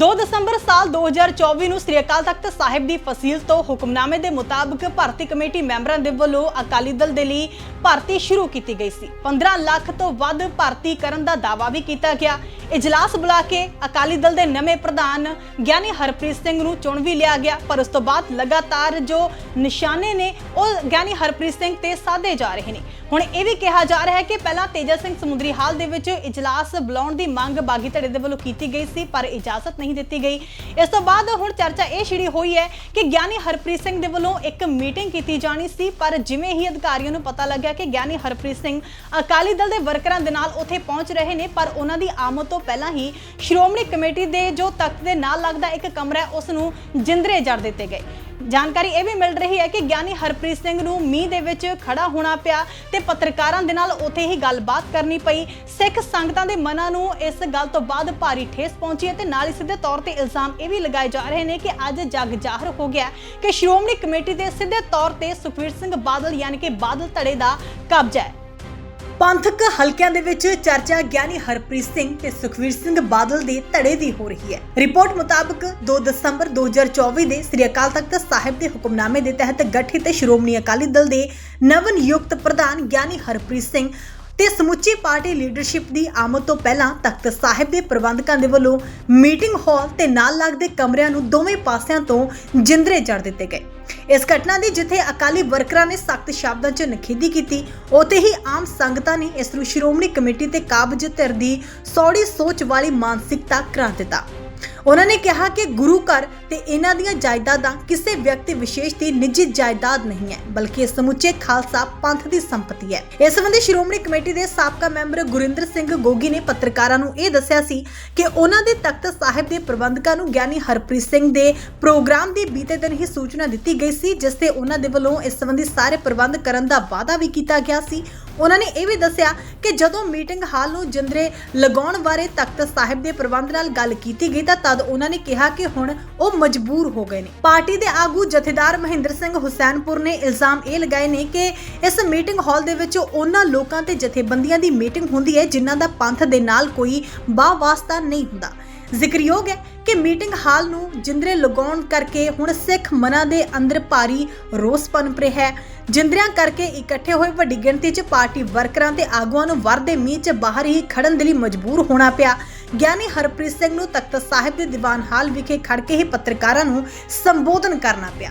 2 ਦਸੰਬਰ ਸਾਲ 2024 ਨੂੰ ਸ੍ਰੀ ਅਕਾਲ ਤਖਤ ਸਾਹਿਬ ਦੀ ਫਸੀਲ ਤੋਂ ਹੁਕਮਨਾਮੇ ਦੇ ਮੁਤਾਬਕ ਭਰਤੀ ਕਮੇਟੀ ਮੈਂਬਰਾਂ ਦੇ ਵੱਲੋਂ ਅਕਾਲੀ ਦਲ ਦੇ ਲਈ ਭਰਤੀ ਸ਼ੁਰੂ ਕੀਤੀ ਗਈ ਸੀ। 15 ਲੱਖ ਤੋਂ ਵੱਧ ਭਰਤੀ ਕਰਨ ਦਾ ਦਾਅਵਾ ਵੀ ਕੀਤਾ ਗਿਆ। ਇਜਲਾਸ ਬੁਲਾ ਕੇ ਅਕਾਲੀ ਦਲ ਦੇ ਨਵੇਂ ਪ੍ਰਧਾਨ ਗਿਆਨੀ ਹਰਪ੍ਰੀਤ ਸਿੰਘ ਨੂੰ ਚੁਣ ਵੀ ਲਿਆ ਗਿਆ, ਪਰ ਉਸ ਤੋਂ ਬਾਅਦ ਲਗਾਤਾਰ ਜੋ ਨਿਸ਼ਾਨੇ ਨੇ, ਉਹ ਗਿਆਨੀ ਹਰਪ੍ਰੀਤ ਸਿੰਘ ਤੇ ਸਾਧੇ ਜਾ ਰਹੇ ਨੇ। ਹੁਣ ਇਹ ਵੀ ਕਿਹਾ ਜਾ ਰਿਹਾ ਹੈ ਕਿ ਪਹਿਲਾਂ ਤੇਜਾ ਸਿੰਘ ਸਮੁੰਦਰੀ ਹਾਲ ਦੇ ਵਿੱਚ ਇਜਲਾਸ ਬੁਲਾਉਣ ਦੀ ਮੰਗ ਬਾਗੀ ਧੜੇ ਦੇ ਵੱਲੋਂ ਕੀਤੀ ਗਈ ਸੀ, ਪਰ ਇਜਾਜ਼ਤ ਨਹੀਂ ਦਿੱਤੀ ਗਈ। ਇਸ ਤੋਂ ਬਾਅਦ ਹੁਣ ਚਰਚਾ ਇਹ ਛਿੜੀ ਹੋਈ ਹੈ ਕਿ ਗਿਆਨੀ ਹਰਪ੍ਰੀਤ ਸਿੰਘ ਦੇ ਵੱਲੋਂ ਇੱਕ ਮੀਟਿੰਗ ਕੀਤੀ ਜਾਣੀ ਸੀ, ਪਰ ਜਿਵੇਂ ਹੀ ਅਧਿਕਾਰੀਆਂ ਨੂੰ ਪਤਾ ਲੱਗਿਆ ਕਿ ਗਿਆਨੀ ਹਰਪ੍ਰੀਤ ਸਿੰਘ ਅਕਾਲੀ ਦਲ ਦੇ ਵਰਕਰਾਂ ਦੇ ਨਾਲ ਉੱਥੇ ਪਹੁੰਚ ਰਹੇ ਨੇ, ਪਰ ਉਹਨਾਂ ਦੀ ਆਮਦ ਤੋਂ ਪਹਿਲਾਂ ਹੀ ਸ਼੍ਰੋਮਣੀ ਕਮੇਟੀ ਦੇ ਜੋ ਤਖਤ ਦੇ ਨਾਲ ਲੱਗਦਾ ਇੱਕ ਕਮਰਾ ਹੈ, ਉਸ ਨੂੰ ਜਿੰਦਰੇ ਜੜ ਦਿੱਤੇ ਗਏ। ਜਾਣਕਾਰੀ ਇਹ ਵੀ ਮਿਲ ਰਹੀ ਹੈ ਕਿ ਗਿਆਨੀ ਹਰਪ੍ਰੀਤ ਸਿੰਘ ਨੂੰ ਮੀਂਹ ਦੇ ਵਿੱਚ ਖੜਾ ਹੋਣਾ ਪਿਆ ਤੇ ਪੱਤਰਕਾਰਾਂ ਦੇ ਨਾਲ ਉੱਥੇ ਹੀ ਗੱਲਬਾਤ ਕਰਨੀ ਪਈ। ਸਿੱਖ ਸੰਗਤਾਂ ਦੇ ਮਨਾਂ ਨੂੰ ਇਸ ਗੱਲ ਤੋਂ ਬਾਅਦ ਭਾਰੀ ਠੇਸ ਪਹੁੰਚੀ ਹੈ ਤੇ ਨਾਲ ਹੀ ਸਿੱਧੇ ਤੌਰ ਤੇ ਇਲਜ਼ਾਮ ਇਹ ਵੀ ਲਗਾਏ ਜਾ ਰਹੇ ਨੇ ਕਿ ਅੱਜ ਜਗ ਜ਼ਾਹਰ ਹੋ ਗਿਆ ਕਿ ਸ਼੍ਰੋਮਣੀ ਕਮੇਟੀ ਦੇ ਸਿੱਧੇ ਤੌਰ ਤੇ ਸੁਖਵੀਰ ਸਿੰਘ ਬਾਦਲ ਯਾਨੀ ਕਿ ਬਾਦਲ ਧੜੇ ਦਾ ਕਬਜ਼ਾ ਹੈ। ਪੰਥਕ ਹਲਕਿਆਂ ਦੇ ਵਿੱਚ ਚਰਚਾ ਗਿਆਨੀ ਹਰਪ੍ਰੀਤ ਸਿੰਘ ਤੇ ਸੁਖਵੀਰ ਸਿੰਘ ਬਾਦਲ ਦੇ ਧੜੇ ਦੀ ਹੋ ਰਹੀ ਹੈ। ਰਿਪੋਰਟ ਮੁਤਾਬਕ 2 ਦਸੰਬਰ 2024 ਦੇ ਸ੍ਰੀ ਅਕਾਲ ਤਖਤ ਸਾਹਿਬ ਦੇ ਹੁਕਮਨਾਮੇ ਦੇ ਤਹਿਤ ਗਠਿਤ ਸ਼੍ਰੋਮਣੀ ਅਕਾਲੀ ਦਲ ਦੇ ਨਵ ਨਿਯੁਕਤ ਪ੍ਰਧਾਨ ਗਿਆਨੀ ਹਰਪ੍ਰੀਤ ਸਿੰਘ ਤੇ ਸਮੁੱਚੀ ਪਾਰਟੀ ਲੀਡਰਸ਼ਿਪ ਦੀ ਆਮਦ ਤੋਂ ਪਹਿਲਾਂ ਤਖਤ ਸਾਹਿਬ ਦੇ ਪ੍ਰਬੰਧਕਾਂ ਦੇ ਵੱਲੋਂ ਮੀਟਿੰਗ ਹਾਲ ਤੇ ਨਾਲ ਲੱਗਦੇ ਕਮਰਿਆਂ ਨੂੰ ਦੋਵੇਂ ਪਾਸਿਆਂ ਤੋਂ ਜਿੰਦਰੇ ਜੜ ਦਿੱਤੇ ਗਏ। ਇਸ ਘਟਨਾ ਦੀ ਜਿੱਥੇ ਅਕਾਲੀ ਵਰਕਰਾਂ ਨੇ ਸਖਤ ਸ਼ਬਦਾਂ 'ਚ ਨਖੇਦੀ ਕੀਤੀ, ਉੱਥੇ ਹੀ ਆਮ ਸੰਗਤਾਂ ਨੇ ਇਸ ਨੂੰ ਸ਼੍ਰੋਮਣੀ ਕਮੇਟੀ ਤੇ ਕਾਬਜ ਧਿਰ ਦੀ ਸੌੜੀ ਸੋਚ ਵਾਲੀ ਮਾਨਸਿਕਤਾ ਕਰਾ ਦਿੱਤਾ। ਉਹਨਾਂ ਨੇ ਕਿਹਾ ਕਿ ਗੁਰੂ ਘਰ ਤੇ ਇਹਨਾਂ ਦੀਆਂ ਜਾਇਦਾਦਾਂ ਕਿਸੇ ਵਿਅਕਤੀ ਵਿਸ਼ੇਸ਼ ਦੀ ਨਿੱਜੀ ਜਾਇਦਾਦ ਨਹੀਂ ਹੈ, ਬਲਕਿ ਇਹ ਸਮੁੱਚੇ ਖਾਲਸਾ ਪੰਥ ਦੀ ਸੰਪਤੀ ਹੈ। ਇਸ ਸੰਬੰਧੀ ਸ਼੍ਰੋਮਣੀ ਕਮੇਟੀ ਦੇ ਸਾਬਕਾ ਮੈਂਬਰ ਗੁਰਿੰਦਰ ਸਿੰਘ ਗੋਗੀ ਨੇ ਪੱਤਰਕਾਰਾਂ ਨੂੰ ਇਹ ਦੱਸਿਆ ਸੀ ਕਿ ਉਹਨਾਂ ਦੇ ਤਖਤ ਸਾਹਿਬ ਦੇ ਪ੍ਰਬੰਧਕਾਂ ਨੂੰ ਗਿਆਨੀ ਹਰਪ੍ਰੀਤ ਸਿੰਘ ਦੇ ਪ੍ਰੋਗਰਾਮ ਦੀ ਬੀਤੇ ਦਿਨ ਹੀ ਸੂਚਨਾ ਦਿੱਤੀ ਗਈ ਸੀ, ਜਿਸ ਤੇ ਉਹਨਾਂ ਦੇ ਵੱਲੋਂ ਇਸ ਸੰਬੰਧੀ ਸਾਰੇ ਪ੍ਰਬੰਧ ਕਰਨ ਦਾ ਵਾਅਦਾ ਵੀ ਕੀਤਾ ਗਿਆ ਸੀ। ਉਹਨਾਂ ਨੇ ਇਹ ਵੀ ਦੱਸਿਆ ਕਿ ਜਦੋਂ ਮੀਟਿੰਗ ਹਾਲ ਨੂੰ ਜਿੰਦਰੇ ਲਗਾਉਣ ਬਾਰੇ ਤਖਤ ਸਾਹਿਬ ਦੇ ਪ੍ਰਬੰਧ ਨਾਲ ਗੱਲ ਕੀਤੀ ਗਈ ਤਾਂ ਤਦ ਉਹਨਾਂ ਨੇ ਕਿਹਾ ਕਿ ਹੁਣ ਉਹ ਮਜਬੂਰ ਹੋ ਗਏ ਨੇ। ਪਾਰਟੀ ਦੇ ਆਗੂ ਜਥੇਦਾਰ ਮਹਿੰਦਰ ਸਿੰਘ ਹੁਸੈਨਪੁਰ ਨੇ ਇਲਜ਼ਾਮ ਇਹ ਲਗਾਏ ਨੇ ਕਿ ਇਸ ਮੀਟਿੰਗ ਹਾਲ ਦੇ ਵਿੱਚ ਉਹਨਾਂ ਲੋਕਾਂ ਤੇ ਜਥੇਬੰਦੀਆਂ ਦੀ ਮੀਟਿੰਗ ਹੁੰਦੀ ਹੈ ਜਿਨ੍ਹਾਂ ਦਾ ਪੰਥ ਦੇ ਨਾਲ ਕੋਈ ਬਾਹ ਵਾਸਤਾ ਨਹੀਂ ਹੁੰਦਾ। ਜ਼ਿਕਰਯੋਗ ਹੈ ਕਿ ਮੀਟਿੰਗ ਹਾਲ ਨੂੰ ਜਿੰਦਰੇ ਲਗਾਉਣ ਕਰਕੇ ਹੁਣ ਸਿੱਖ ਮਨਾਂ ਦੇ ਅੰਦਰ ਭਾਰੀ ਰੋਸ ਪਨਪ ਰਿਹਾ ਹੈ। ਜਿੰਦਰਿਆਂ ਕਰਕੇ ਇਕੱਠੇ ਹੋਏ ਵੱਡੀ ਗਿਣਤੀ 'ਚ ਪਾਰਟੀ ਵਰਕਰਾਂ ਤੇ ਆਗੂਆਂ ਨੂੰ ਵਰਦੇ ਮੀਂਹ 'ਚ ਬਾਹਰ ਹੀ ਖੜਨ ਦੇ ਲਈ ਮਜਬੂਰ ਹੋਣਾ ਪਿਆ। ਗਿਆਨੀ ਹਰਪ੍ਰੀਤ ਸਿੰਘ ਨੂੰ ਤਖਤ ਸਾਹਿਬ ਦੇ ਦੀਵਾਨ ਹਾਲ ਵਿਖੇ ਖੜ ਕੇ ਹੀ ਪੱਤਰਕਾਰਾਂ ਨੂੰ ਸੰਬੋਧਨ ਕਰਨਾ ਪਿਆ।